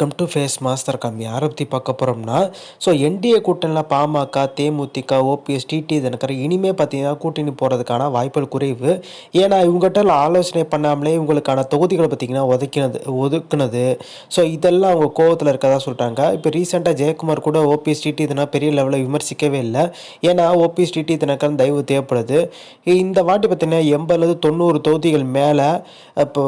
Welcome to face master கம்மி. யாரை பார்க்க போகிறோம்னா ஸோ என்டிஏ கூட்டணியில் பாமக தேமுதிக ஓபிஎஸ் டிடி தினக்கர் இனிமேல் பார்த்தீங்கன்னா கூட்டணி போகிறதுக்கான வாய்ப்புகள் குறைவு. ஏன்னா இவங்ககிட்ட ஆலோசனை பண்ணாமலே இவங்களுக்கான தொகுதிகளை பார்த்திங்கன்னா ஒதுக்கினது ஒதுக்குனது. ஸோ இதெல்லாம் அவங்க கோவத்தில் இருக்கதா சொல்கிறாங்க இப்போ ரீசெண்டாக ஜெயக்குமார் கூட ஓபிஎஸ் டிடி தினம் பெரிய லெவலில் விமர்சிக்கவே இல்லை. ஏன்னா ஓபிஎஸ் டிடி தினகரன் தயவு தேவைப்படுது. இந்த வாட்டி பார்த்தீங்கன்னா எண்பது தொண்ணூறு தொகுதிகள் மேலே இப்போ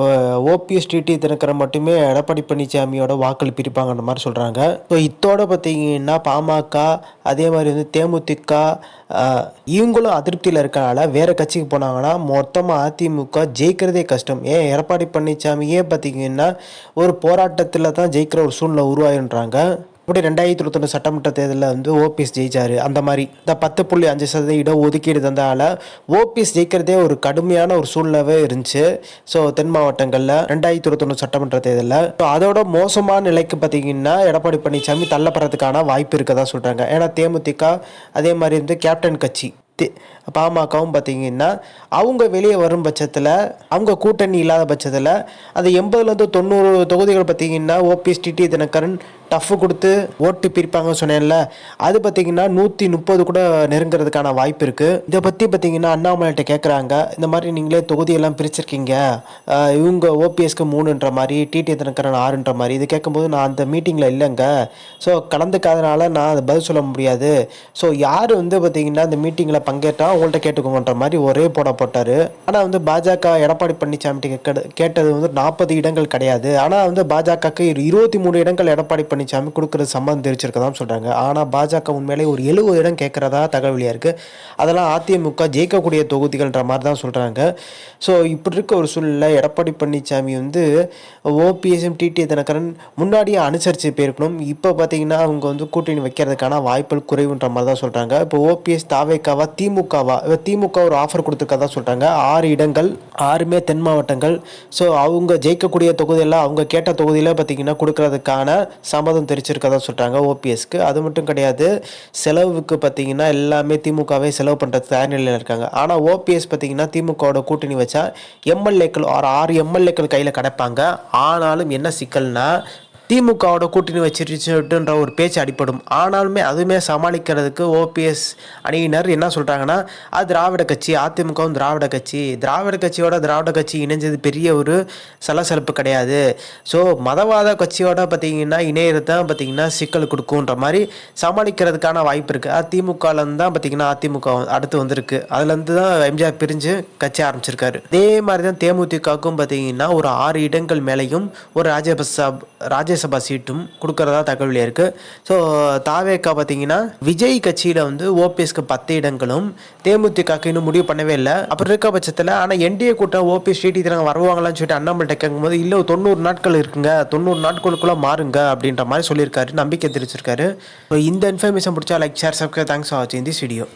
ஓபிஎஸ் டிடி தினகரன் மட்டுமே எடப்பாடி பழனிசாமியோட வாக்கள் பிரிப்பாங்கன்ற மாதிரி சொல்கிறாங்க ஸோ இத்தோட பார்த்தீங்கன்னா பாமக அதே மாதிரி வந்து தேமுதிக இவங்களும் அதிருப்தியில் இருக்கனால வேறு கட்சிக்கு போனாங்கன்னா மொத்தமாக அதிமுக ஜெயிக்கிறதே கஷ்டம். ஏன் எடப்பாடி பழனிசாமியே பார்த்தீங்கன்னா ஒரு போராட்டத்தில் தான் ஜெயிக்கிற ஒரு சூழ்நிலை உருவாயின்றாங்க. இப்படி ரெண்டாயிரத்தி இருபத்தொன்று சட்டமன்ற தேர்தலில் வந்து ஓபிஎஸ் ஜெயிச்சாரு. அந்த மாதிரி இந்த பத்து புள்ளி அஞ்சு சதவீத இடம் ஒதுக்கீடு தந்தால ஓபிஎஸ் ஜெயிக்கிறதே ஒரு கடுமையான ஒரு சூழ்நிலை இருந்துச்சு. ஸோ தென் மாவட்டங்களில் ரெண்டாயிரத்தி இருபத்தொன்று சட்டமன்ற தேர்தலில் ஸோ அதோட மோசமான நிலைக்கு பார்த்தீங்கன்னா எடப்பாடி பழனிசாமி தள்ளப்படுறதுக்கான வாய்ப்பு இருக்கதா சொல்கிறாங்க ஏன்னா தேமுதிக அதே மாதிரி வந்து கேப்டன் கட்சி பாமகவும் பார்த்தீங்கன்னா அவங்க வெளியே வரும் பட்சத்தில் அவங்க கூட்டணி இல்லாத பட்சத்தில் அந்த எண்பதுலேருந்து தொண்ணூறு தொகுதிகள் பார்த்தீங்கன்னா ஓபிஎஸ் டிடி தினகரன் டஃப் கொடுத்து ஓட்டு பிரிப்பாங்கன்னு சொன்னேன்ல அது பார்த்தீங்கன்னா நூற்றி முப்பது கூட நெருங்கிறதுக்கான வாய்ப்பு இருக்குது இதை பற்றி பார்த்தீங்கன்னா அண்ணாமலைகிட்ட கேட்குறாங்க இந்த மாதிரி நீங்களே தொகுதியெல்லாம் பிரிச்சிருக்கீங்க. இவங்க ஓபிஎஸ்க்கு மூணுன்ற மாதிரி டிடி தினக்கரன் ஆறுன்ற மாதிரி இது கேட்கும்போது நான் அந்த மீட்டிங்கில் இல்லைங்க. ஸோ கலந்துக்காதனால நான் அதை பதில் சொல்ல முடியாது. ஸோ யார் வந்து பார்த்தீங்கன்னா அந்த மீட்டிங்கில் பங்கேற்றா அவங்கள்ட்ட கேட்டுக்கோங்கன்ற மாதிரி ஒரே போட போட்டார். ஆனால் வந்து பாஜக எடப்பாடி பழனிசாமி கேட்டது வந்து நாற்பது இடங்கள் கிடையாது. ஆனால் வந்து பாஜகக்கு இருபத்தி மூணு இடங்கள் எடப்பாடி பழனிசாமி கொடுக்குறது சம்மந்தம் தெரிவிச்சிருக்கதான் சொல்கிறாங்க ஆனால் பாஜக உண்மையிலே ஒரு எழுபது இடம் கேட்குறதா தகவலியாக இருக்குது அதெல்லாம் அதிமுக ஜெயிக்கக்கூடிய தொகுதிகள்ன்ற மாதிரி தான் சொல்கிறாங்க ஸோ இப்படி இருக்க ஒரு சூழ்நிலை எடப்பாடி பழனிசாமி வந்து ஓபிஎஸ்எம் டிடி தினகரன் முன்னாடியே அனுசரித்து போயிருக்கணும். இப்போ பார்த்தீங்கன்னா அவங்க வந்து கூட்டணி வைக்கிறதுக்கான வாய்ப்புகள் குறைவுன்ற மாதிரி தான் சொல்கிறாங்க இப்போ ஓபிஎஸ் தாவேக்காவா திமுகவா? இப்போ திமுக ஒரு ஆஃபர் கொடுத்துருக்கதா சொல்கிறாங்க ஆறு இடங்கள் ஆறுமே தென் மாவட்டங்கள். ஸோ அவங்க ஜெயிக்கக்கூடிய தொகுதியெல்லாம் அவங்க கேட்ட தொகுதியில் பார்த்தீங்கன்னா கொடுக்கறதுக்கான சம்மதம் தெரிச்சிருக்கதா சொல்கிறாங்க ஓபிஎஸ்க்கு. அது மட்டும் கிடையாது செலவுக்கு பார்த்தீங்கன்னா எல்லாமே திமுகவே செலவு பண்ணுறது தயார் நிலையில் இருக்காங்க. ஆனால் ஓபிஎஸ் பார்த்தீங்கன்னா திமுகவோட கூட்டணி வச்சா எம்எல்ஏக்கள் ஆறு ஆறு எம்எல்ஏக்கள் கையில் கிடப்பாங்க. ஆனாலும் என்ன சிக்கல்னா திமுகவோட கூட்டணி வச்சிருச்சுன்ற ஒரு பேச்சு அடிப்படும் ஆனாலுமே அதுவுமே சமாளிக்கிறதுக்கு ஓபிஎஸ் அணியினர் என்ன சொல்கிறாங்கன்னா அது திராவிட கட்சி அதிமுகவும் திராவிட கட்சி. திராவிட கட்சியோட திராவிட கட்சி இணைஞ்சது பெரிய ஒரு சலசலப்பு கிடையாது. ஸோ மதவாத கட்சியோட பார்த்தீங்கன்னா இணையறது தான் பார்த்தீங்கன்னா சிக்கல் கொடுக்குன்ற மாதிரி சமாளிக்கிறதுக்கான வாய்ப்பு இருக்குது அதிமுகலேருந்து தான் பார்த்தீங்கன்னா அதிமுக அடுத்து வந்திருக்கு. அதுலேருந்து தான் எம்ஜிஆர் பிரிஞ்சு கட்சி ஆரம்பிச்சிருக்காரு. அதே மாதிரி தான் தேமுதிகவுக்கும் பார்த்தீங்கன்னா ஒரு ஆறு இடங்கள் மேலேயும் ஒரு ராஜ்யசபா ராஜ்யசபா சீட்டும் கொடுக்கறதா தகவல் இருக்கு. ஸோ தாவேக்கா பார்த்தீங்கன்னா விஜய் கட்சியில் வந்து ஓபிஎஸ்க்கு பத்து இடங்களும் தேமுதிகக்கு இன்னும் முடிவு பண்ணவே இல்லை. அப்புறம் இருக்க பட்சத்தில் ஆனால் என்டிஏ கூட்டம் ஓபிஎஸ் டிடி தினங்க வருவாங்களான்னு சொல்லிட்டு அண்ணாமலை கேட்கும்போது இல்லை தொண்ணூறு நாட்கள் இருக்குங்க. தொண்ணூறு நாட்களுக்குள்ளே மாறுங்க அப்படின்ற மாதிரி சொல்லியிருக்காரு. நம்பிக்கை தெரிவிச்சிருக்காரு. ஸோ இந்த இன்ஃபர்மேஷன் பிடிச்சா like share subscribe. Thanks for வாட்சிங் திஸ் வீடியோ